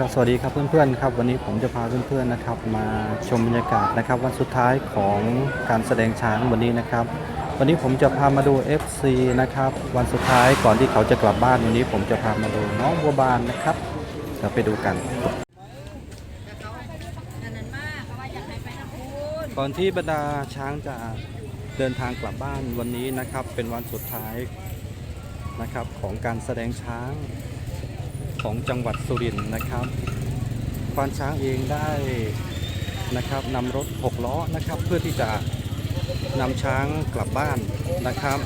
ครับสวัสดีครับเพื่อนๆครับวันนี้ผมจะพาเพื่อนๆนะครับมาชมบรรยากาศนะครับวันสุดท้ายของการแสดงช้างวันนี้นะครับ วันนี้ผมจะพามาดู FC นะครับวันสุดท้ายก่อนที่เขาจะกลับบ้านวันนี้ ผมจะพามาดูน้องบัวบานนะครับเดี๋ยวไปดูกัน ก่อนที่บรรดาช้างจะเดินทางกลับบ้านวันนี้นะครับเป็นวันสุดท้ายนะครับของการแสดงช้าง ของจังหวัดสุรินทร์นะครับควานช้างเองได้นะครับนำรถหกล้อนะครับเพื่อที่จะนำช้างกลับบ้านนะครับ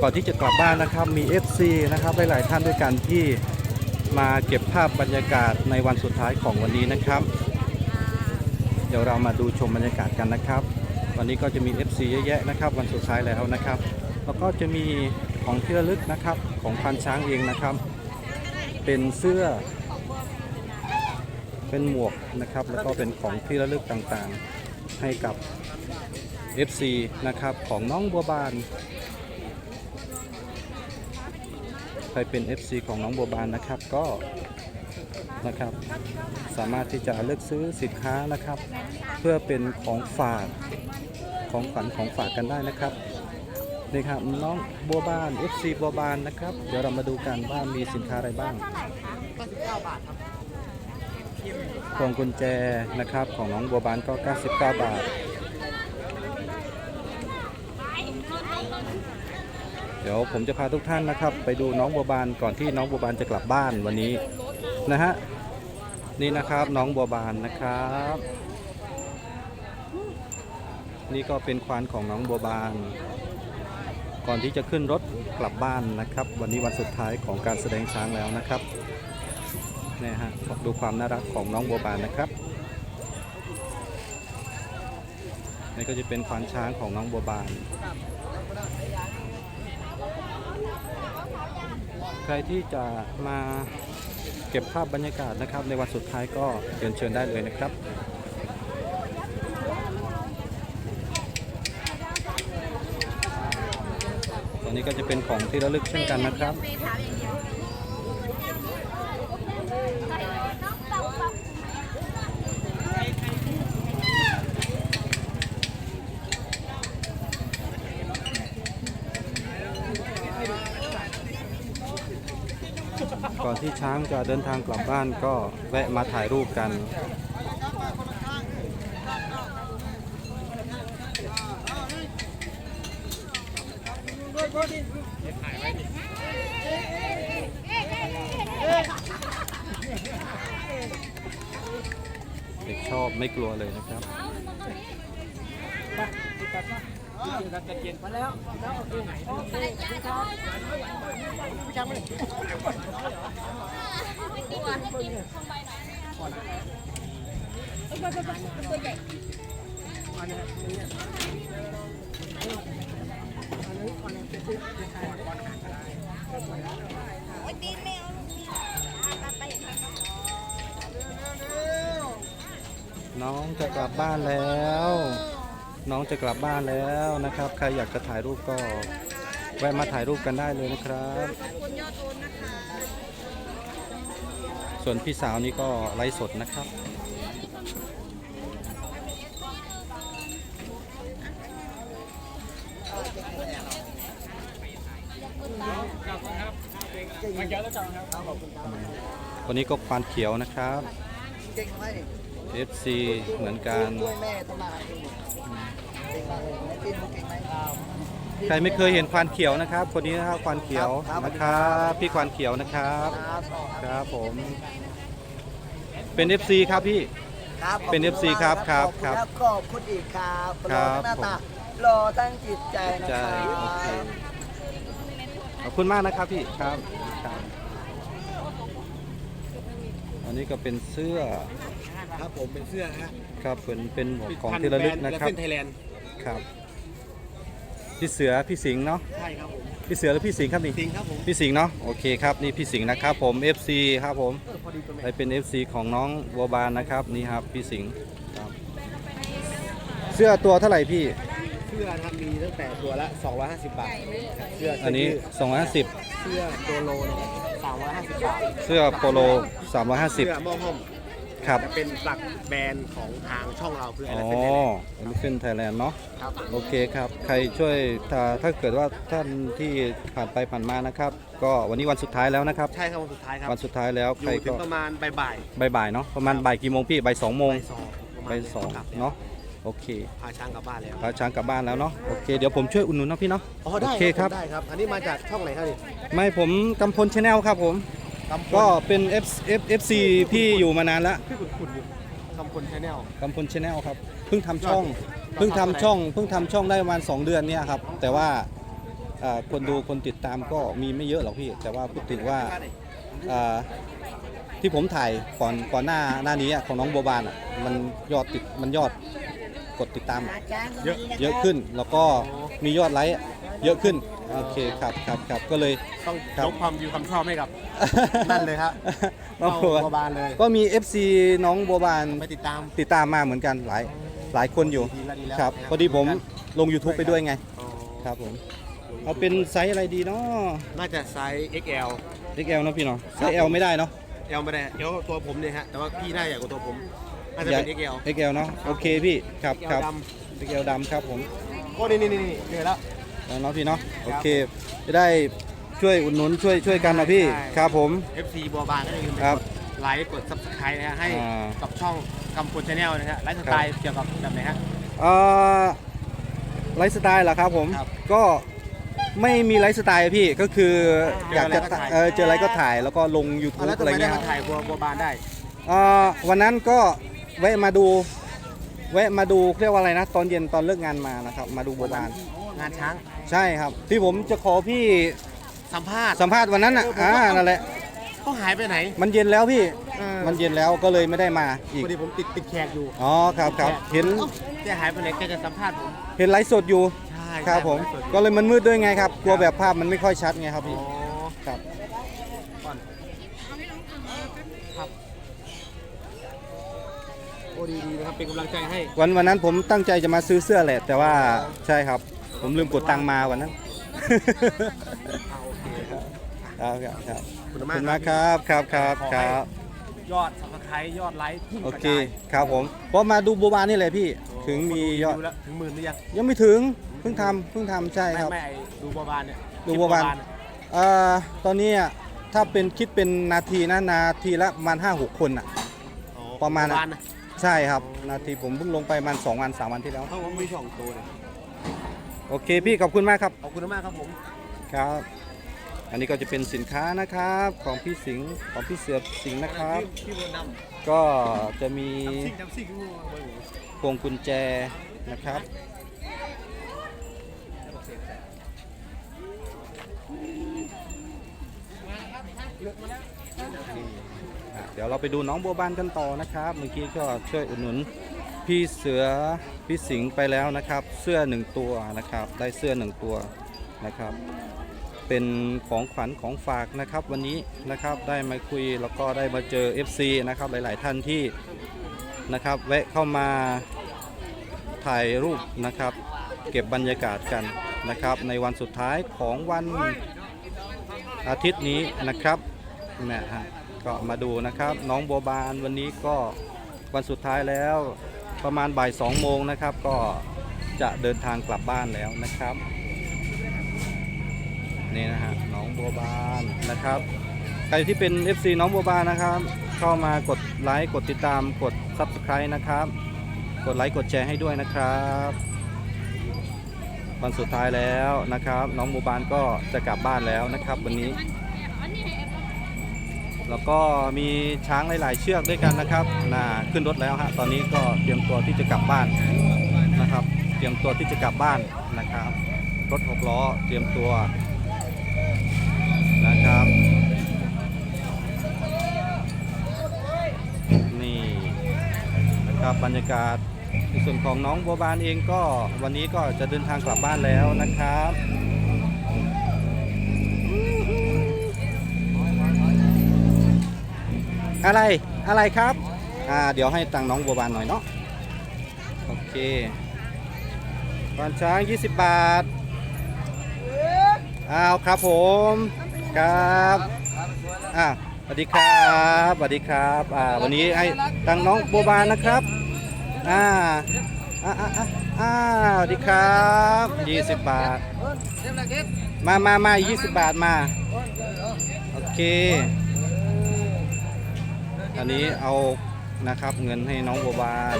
ก่อนที่จะกลับบ้านนะครับมี FC นะครับหลายๆท่านด้วยกันที่มาเก็บภาพบรรยากาศในวันสุดท้ายของวันนี้นะครับ เดี๋ยวเรามาดูชมบรรยากาศกันนะครับ วันนี้ก็จะมี FC เยอะแยะนะครับ วันสุดท้ายแล้วนะครับ แล้วก็จะมีของที่ระลึกนะครับของพันช้างเองนะครับ เป็นเสื้อ เป็นหมวกนะครับ แล้วก็เป็นของที่ระลึกต่างๆให้กับ FC นะครับของน้องบัวบานใครเป็น FC ของน้องบัวบานนะครับก็นะครับ สามารถที่จะเลือกซื้อสินค้านะครับ เพื่อเป็นของฝากของขวัญของฝากกันได้นะครับ นี่ครับน้องบัวบาน FC บัวบานนะครับ เดี๋ยวเรามาดูกันว่ามีสินค้าอะไรบ้างพวงกุญแจนะครับของน้องบัวบานก็ 99 บาท เดี๋ยวผมจะพาทุกท่านนะครับ ไปดูน้องบัวบานก่อนที่น้องบัวบานจะกลับบ้านวันนี้นะฮะนี่นะครับน้องบัวบานนะครับ นี่ก็เป็นควานของน้องบัวบาน ก่อนที่จะขึ้นรถกลับบ้านนะครับ วันนี้วันสุดท้ายของการแสดงช้างแล้วนะครับนี่ฮะดูความน่ารักของน้องบัวบานนะครับนี่ก็จะเป็นควานช้างของน้องบัวบาน ใครที่จะมาเก็บภาพบรรยากาศนะครับ ในวันสุดท้ายก็เรียนเชิญได้เลยนะครับ ตอ นี้ก็จะเป็นของที่ระลึกเช่นกันนะครับ ก่อนที่ช้างจะเดินทางกลับบ้านก็แวะมาถ่ายรูปกัน เด็กชอบไม่กลัวเลยนะครับมาแล้วแล้วโอเคโอเคพี่ช้างพี่ช้างมาเลยตัวตัวใหญ่ น้องจะกลับบ้านแล้ว น้องจะกลับบ้านแล้วนะครับ ใครอยากจะถ่ายรูปก็แวะมาถ่ายรูปกันได้เลยนะครับส่วนพี่สาวนี่ก็ไลฟ์สดนะครับ วันนี้ก็ควานเขียวนะครับเก่งไหม FC เหมือนกันช่วยแม่ทำมาหากินเก่งมากเลยแม่กินเก่งไหมครับใครไม่เคยเห็นควานเขียวนะครับ คนนี้นะครับควานเขียวครับนะครับพี่ควานเขียวนะครับครับครับผม เป็น FC ครับพี่ ครับเป็น FC ครับครับครับขอบคุณอีกครับครับหน้าผมตารอทั้งจิตใจนะใจครับโอเคข อบคุณมากนะครับพี่ครับครับอันนี้ก็เป็นเสื้อครับผมเป็นเสื้อฮะครับเป็นเป็นหมวกของที่ระลึกนะครับเส้นไทยแลนด์ครับพี่เสือพี่สิงห์เนาะใช่ครับผมพี่เสือหรือพี่สิงห์ครับนี่จริงครับผมพี่สิงห์เนาะโอเคครับนี่พี่สิงห์นะครับผม FC ครับผมเออพอดีตัวแม่ไปเป็น FC ของน้องบัวบานนะครับนี่ครับพี่สิงห์ครับเสื้อตัวเท่าไหร่พี่ เสื้อนะครับมีตั้งแต่ตัวละ 250 บาทเสื้ออันนี้เสื้250 เสื้อโดโลนะครับ350 บาทเสื้อโปโล เสื้อ350 หม้อห้อมครับ จะเป็นหลักแบรนด์ของทางช่องเราคืออ๋อ Elephant Thailand Elephant Thailand เนาะ ครับ โอเคครับ ใครช่วยถ้าถ้าเกิดว่าท่านที่ผ่านไปผ่านมานะครับ ก็วันนี้วันสุดท้ายแล้วนะครับ ใช่ครับวันสุดท้ายครับ วันสุดท้ายแล้วอใครยู่ถึก็งประมาณบ่ายบ่ายๆเนาะ ประมาณบ่ายกี่โมงพี่บ่ายสองโมๆงบ่ายสองประมาณบ่ายสองกลับ เนาะ โอเคพาช้างกลับบ้านแล้วพาช้างกลับบ้านแล้วเนาะโอเคเดี๋ยวผมช่วยอุดหนุนนะพี่เนาะอ๋อได้โอเคครับได้ครับ อันนี้มาจากช่องไหนครับนี่ไม่ผมกำพลชาแนลครับผมกำพลก็เป็น F F F C พี่อยู่มานานแล้วพี่ขุนขุนอยู่กำพลชาแนลกำพลชาแนลครับเพิ่งทำช่องยอดเพิ่งทำช่องเพิ่งทำช่องได้ประมาณ2เดือนเนี่ยครับแต่ว่าอ่าคนดูคนติดตามก็มีไม่เยอะหรอกพี่ แต่ว่าพูดถึงว่าอ่าที่ผมถ่ายก่อนก่อนหน้าหน้านี้อะของน้องโบบานอะมันยอดติดมันยอด กดติดตามอาจารย์เยอะเยอะขึ้น แล้วก็มียอดไลค์เยอะขึ้น โอเคครับครับครับก็เลย ต้องครับ ยกความวิวความชอบให้กับ นั่นเลยครับน้องเอาโบบานบัวบานเลย ก็มี FC น้องโบบานไปติดตาม ติดตามมาเหมือนกันหลายหลายคนอยู่ดีแล้วดีแล้วครับนะพอดีผมลง YouTube ไปด้วยไงอ๋อครับผมเอาเป็นไซส์อะไรดีเนาะ น่าจะไซส์ XL XL เนอะพี่เนาะไซส์ L ไม่ได้เนาะ L ไม่ได้ L ตัวผมเนี่ยฮะ แต่ว่าพี่น่าใหญ่กว่าตัวผม น่าจะเป็น XL XL เนาะโอเคพี่ครับค XL รับด XL ดำครับผมำโอ้นี่นี่นี่นี่เจอแล้ว แล้วเนาะพี่เนาะโอเคจะได้ช่วยอุดหนุนช่วยช่วยกันนะพี่ใช่ครับผม FC บัวบานก็อย่าลืมไปครับกดไลค์กด Subscribe นะฮะให้อ่ากับช่องกำพลชาแนลนะฮะไลฟ์สไตล์เกี่ยวกับแบบไหนฮะ เอ่อไลฟ์สไตล์เหรอครับผมครับก็ไม่มีไลฟ์สไตล์อะพี่ก็คืออยากจะเจออะไรก็ถ่าย เออเจออะไรก็ถ่ายแล้วก็ลงอะ YouTube แล้วทำอะไรไมได้เงี้ยมาถ่ายบัวบัวบานได้ เอ่อวันนั้นก็ แวะมาดูแวะมาดูเรียกว่าอะไรนะ ตอนเย็นตอนเลิกงานมานะครับ มาดูโบบานงานช้างใช่ครับ ที่ผมจะขอพี่สัมภาษณ์สัมภาษณ์วันนั้นอะเออผมอ่าว่านั่นแหละเขาหายไปไหนมันเย็นแล้วพี่ เออมันเย็นแล้วก็เลยไม่ได้มาอีกพอดีผมติดติดแขกอยู่อ๋อครับครับเห็นเอ้าแกหายไปไหนแกจะสัมภาษณ์ผมเห็นไลฟ์สดอยู่ใช่ครับผมใช่ก็เลยมันมืดด้วยไงครับกลัวแบบภาพมันไม่ค่อยชัดไงครับอ๋อ พี่ครับ ก่อนครับโอ้ ดีๆนะครับเป็นกำลังใจให้วันวันนั้นผมตั้งใจจะมาซื้อเสื้อแหละ แต่ว่าใช่ครับ ผมลืมกดตังค์มาวันนั้นเอาโอเคครับครับครับครับขอบคุณขอบมากคุณมากครับครับครับขอคให้รับยอดสับสไครยอดไลค์พุ่งโอกระเคจายครับผมเพราะมาดูโบบานนี่แหละพี่ ถึงมียอด ดูแล้วถึงหมื่นหรือยังยังไม่ถึงเพิ่งทำเพิ่งทำใช่ไม่ครับ ไม่ไอ้ดูบัวบานเนี่ยดูบัวบานเอ่อตอนนี้อะถ้าเป็นคิดเป็นนาทีนะนาทีละประมาณห้าหกคนอะ อ๋อประมาณบัวบานนะ ใช่ครับ นาทีผมเพิ่งลงไปประมาณสองวันสามวันที่แล้วเขาผมมีสองตัวเลยโอเคพี่ขอบคุณมากครับ ขอบคุณมากครับผม ครับ อันนี้ก็จะเป็นสินค้านะครับ ของพี่สิงห์ของพี่เสือสิงห์นะครับ พี่บัวนำก็จะมีซิ่งจำซิ่งกูเบอร์พวงกุญแจนะครับอะ เดี๋ยวเราไปดูน้องบัวบานกันต่อนะครับ เมื่อกี้ก็ช่วยอุดหนุนพี่เสือพี่สิงไปแล้วนะครับ เสื้อหนึ่งตัวนะครับ ได้เสื้อหนึ่งตัวนะครับ เป็นของขวัญของฝากนะครับ วันนี้นะครับได้มาคุยแล้วก็ได้มาเจอ FC นะครับหลาย ๆ ท่านที่นะครับแวะเข้ามาถ่ายรูปนะครับ เก็บบรรยากาศกันนะครับ ในวันสุดท้ายของวันอาทิตย์นี้นะครับนะฮะ ก็มาดูนะครับ น้องโบบานวันนี้ก็วันสุดท้ายแล้วประมาณบ่ายสองโมงนะครับ ก็จะเดินทางกลับบ้านแล้วนะครับนี่นะฮะน้องบัวบานนะครับใครที่เป็น FC น้องบัวบานนะครับเข้ามากดไลค์กดติดตามกด Subscribe นะครับ กดไลค์กดแชร์ให้ด้วยนะครับ วันสุดท้ายแล้วนะครับ น้องบัวบานก็จะกลับบ้านแล้วนะครับ วันนี้ แล้วก็มีช้างหลาย ๆ เชือกด้วยกันนะครับน่าขึ้นรถแล้วฮะตอนนี้ก็เตรียมตัวที่จะกลับบ้านนะครับ เตรียมตัวที่จะกลับบ้านนะครับ รถหกล้อเตรียมตัวนะครับ นี่นะครับบรรยากาศในส่วนของน้องบัวบานเองก็วันนี้ก็จะเดินทางกลับบ้านแล้วนะครับ อะไรอะไรครับอ่าเดี๋ยวให้ตังน้องบัวบานหน่อยเนาะโอเคบานช้าง 20 บาทอ้าวครับผมครับอ่าสวัสดีครับสวัสดีครับอ่าวันนี้ให้ตังน้องโบบานนะครับอ่าอ่าอ่าอ่าอ่าสวัสดีครับ20 บาท มามามา20 บาทมา โอเค อันนี้เอานะครับเงินให้น้องโบบาน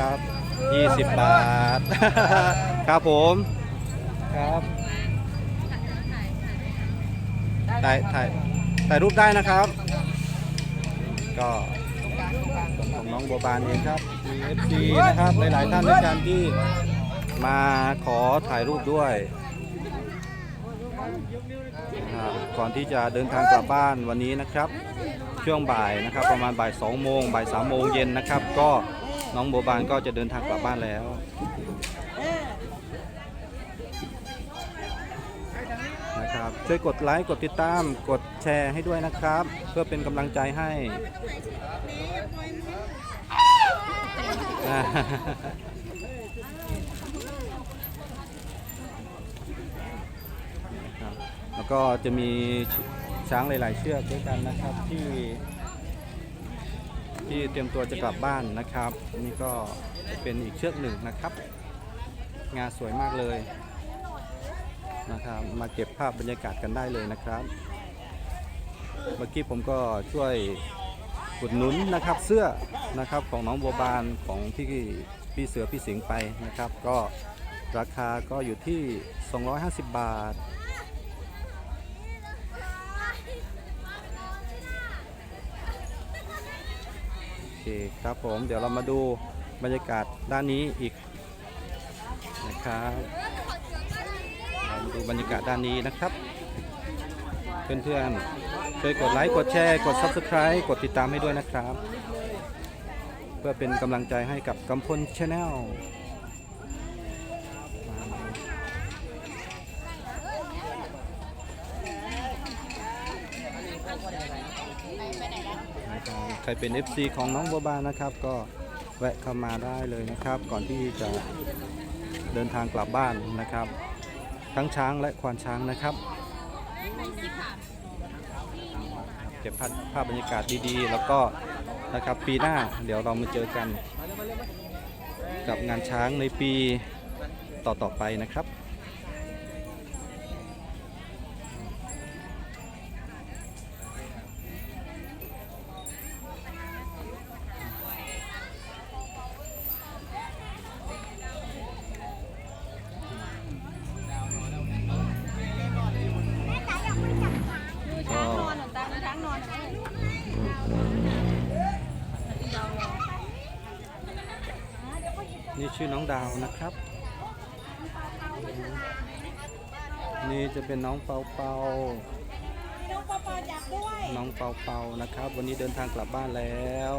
ครับ 20 บาท ครับผมครับถ่ายถ่ายถ่ายรูปได้นะครับ ก็ของน้องโบบานเองครับมี FC นะครับหลายๆท่านด้วยกันที่มาขอถ่ายรูปด้วย ก่อนที่จะเดินทางกลับบ้านวันนี้นะครับ ช่วงบ่ายนะครับ ประมาณบ่าย2โมงบ่าย3โมงเย็นนะครับ ก็น้องโบบานก็จะเดินทางกลับบ้านแล้วนะครับช่วยกดไลค์กดติดตามกดแชร์ให้ด้วยนะครับ เพื่อเป็นกำลังใจให้แล้วก็จะมี ช้างหลาย ๆ เชือกด้วยกันนะครับที่ที่เตรียมตัวจะกลับบ้านนะครับ นี่ก็จะเป็นอีกเชือกหนึ่งนะครับ งานสวยมากเลยนะครับมาเก็บภาพบรรยากาศกันได้เลยนะครับ เมื่อกี้ผมก็ช่วยอุดหนุนนะครับเสื้อนะครับของน้องบัวบานของพี่พี่เสือพี่สิงไปนะครับ ก็ราคาก็อยู่ที่ 250 บาท คครับผมเดี๋ยวเรามาดูบรรยากาศด้านนี้อีกนะครับเรามาดูบรรยากาศด้านนี้นะครับ เพื่อนๆช่วยกดไลค์กดแชร์กด Subscribe กดติดตามให้ด้วยนะครับ เพื่อเป็นกำลังใจให้กับกำพลชาแนลใค รเป็น FC ของน้องบัวบานนะครับ ก็แวะเข้ามาได้เลยนะครับ ก่อนที่จะเดินทางกลับบ้านนะครับ ทั้งช้างและควานช้างนะครับเก็บภาพภาพบรรยากาศดีๆ แล้วก็นะครับปีหน้าเดี๋ยวเรามาเจอกัน กับงานช้างในปีต่อๆไปนะครับ ชื่อน้องดาวนะครับ นี่จะเป็นน้องเปาเปาน้องเปาเปานะครับ วันนี้เดินทางกลับบ้านแล้ว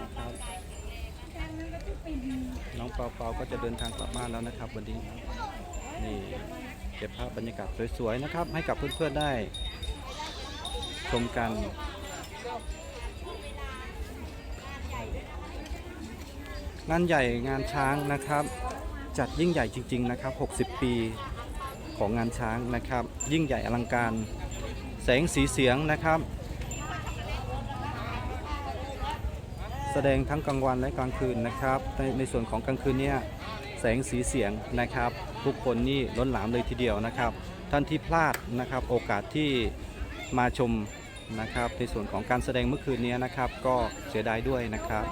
นะครับน้องเปาเปาก็จะเดินทางกลับบ้านแล้วนะครับวันนี้นี่เก็บภาพบรรยากาศสวยๆนะครับ ให้กับเพื่อนๆได้ชมกัน งานใหญ่งานช้างนะครับ จัดยิ่งใหญ่จริง ๆ นะครับ 60 ปีของงานช้างนะครับ ยิ่งใหญ่อลังการ แสงสีเสียงนะครับ แสดงทั้งกลางวันและกลางคืนนะครับในในส่วนของกลางคืนเนี่ยแสงสีเสียงนะครับ ทุกคนนี่ล้นหลามเลยทีเดียวนะครับ ท่านที่พลาดนะครับโอกาสที่มาชมนะครับ ในส่วนของการแสดงเมื่อคืนนี้นะครับ ก็เสียดายด้วยนะครับ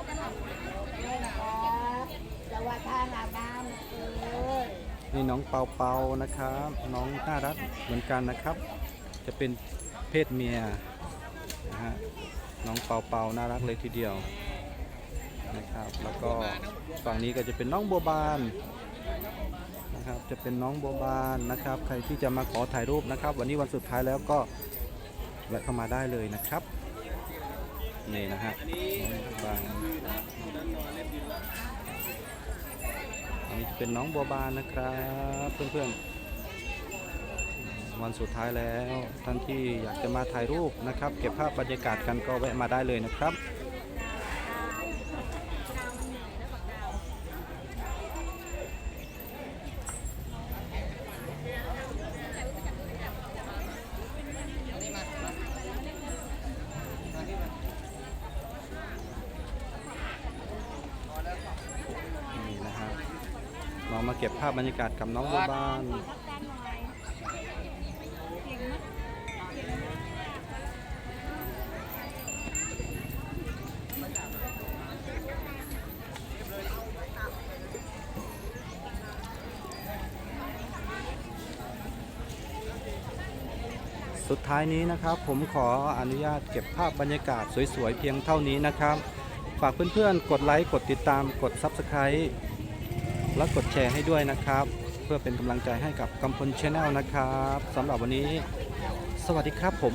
สวัสดีค่ะน้ำเอ้ย นี่น้องเปาเปานะครับ น้องน่ารักเหมือนกันนะครับ จะเป็นเพศเมียนะฮะน้องเปาเปาน่ารักเลยทีเดียวนะครับ แล้วก็ฝั่งนี้ก็จะเป็นน้องบัวบานนะครับจะเป็นน้องบัวบานนะครับ ใครที่จะมาขอถ่ายรูปนะครับ วันนี้วันสุดท้ายแล้วก็แวะเข้ามาได้เลยนะครับนี่นะฮะน้องบัวบาน นี่จะเป็นน้องบัวบานนะครับเพื่อนๆวันสุดท้ายแล้วท่านที่อยากจะมาถ่ายรูปนะครับ เก็บภาพบรรยากาศกันก็แวะมาได้เลยนะครับ ก็บภาพบรรยากาศกับน้องบัวบานบจานสุดท้ายนี้นะครับผมขออนุญาตเก็บภาพบรรยากาศสวยๆ เพียงเท่านี้นะครับ ฝากเพื่อนๆ กดไลค์ กดติดตามกด Subscribe และกดแชร์ให้ด้วยนะครับ เพื่อเป็นกำลังใจให้กับกำพลชาแนลนะครับสำหรับวันนี้ สวัสดีครับผม